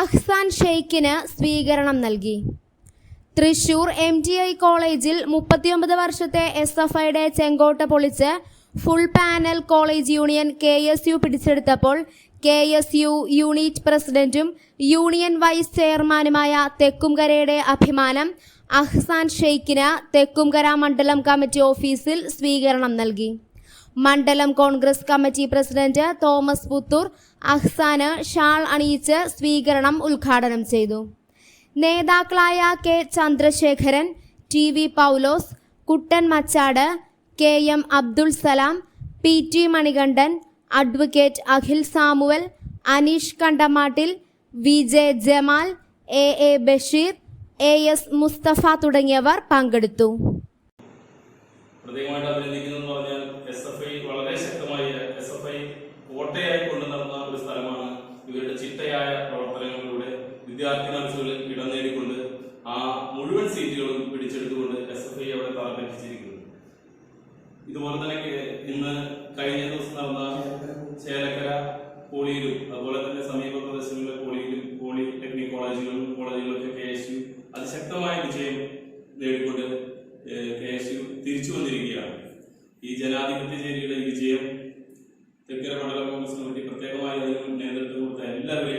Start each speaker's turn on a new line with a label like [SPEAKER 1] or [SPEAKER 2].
[SPEAKER 1] അഹ്സാൻ ഷെയ്ഖിന് സ്വീകരണം നൽകി. Thrissur M T I കോളേജിൽ മുപ്പത്തിയൊമ്പത് വർഷത്തെ എസ് എഫ് ഐയുടെ ചെങ്കോട്ട പൊളിച്ച് full panel college union K S U പിടിച്ചെടുത്തപ്പോൾ K S U unit പ്രസിഡന്റും യൂണിയൻ വൈസ് ചെയർമാനുമായ തെക്കുംകരയുടെ അഭിമാനം അഹ്സാൻ ഷെയ്ഖിന് തെക്കുംകര മണ്ഡലം കമ്മിറ്റി ഓഫീസിൽ സ്വീകരണം നൽകി. മണ്ഡലം Congress committee president Thomas Puthur അഹ്സാന് shawl അണിയിച്ച് സ്വീകരണം ഉദ്ഘാടനം ചെയ്തു. നേതാക്കളായ K Chandrasekharan T V Paulose Kuttan Machad K M Abdul Salam P T Manikandan advocate Akhil Samuel Aneesh Kandamattil V J Jamal A A Basheer A S Musthafa തുടങ്ങിയവർ പങ്കെടുത്തു.
[SPEAKER 2] പ്രത്യേകമായിട്ട് അഭിനന്ദിക്കുന്നു പറഞ്ഞാൽ എസ് എഫ് ഐ വളരെ ശക്തമായി S F I കോട്ടയായി കൊണ്ടു നടന്ന ഒരു സ്ഥലമാണ് ഇവരുടെ ചിട്ടയായ പ്രവർത്തനങ്ങളിലൂടെ വിദ്യാർത്ഥി മനസ്സുകളിൽ ഇടം നേടിക്കൊണ്ട് ആ മുഴുവൻ സീറ്റുകളും പിടിച്ചെടുത്തുകൊണ്ട് എസ് എഫ് ഐ അവിടെ തറപ്പിച്ചിരിക്കുന്നു ഇതുപോലെ തന്നെ ഇന്ന് കഴിഞ്ഞ ദിവസം നടന്ന ചേലക്കര പോളിയിലും അതുപോലെ തന്നെ സമീപ പ്രദേശങ്ങളിലെ പോളിയിലും പോളിടെക്നിക് കോളേജുകളിലും കോളേജുകളിലൊക്കെ കെ എസ് യു അതിശക്തമായ വിജയം നേടിക്കൊണ്ട് കെ എസ് യു തിരിച്ചു വന്നിരിക്കുകയാണ്. ഈ ജനാധിപത്യ ചേരിയുടെ വിജയം തെക്കര മണ്ഡലം കോൺഗ്രസ് കമ്മിറ്റി പ്രത്യേകമായി അതിന് നേതൃത്വം കൊടുത്ത എല്ലാവരെയും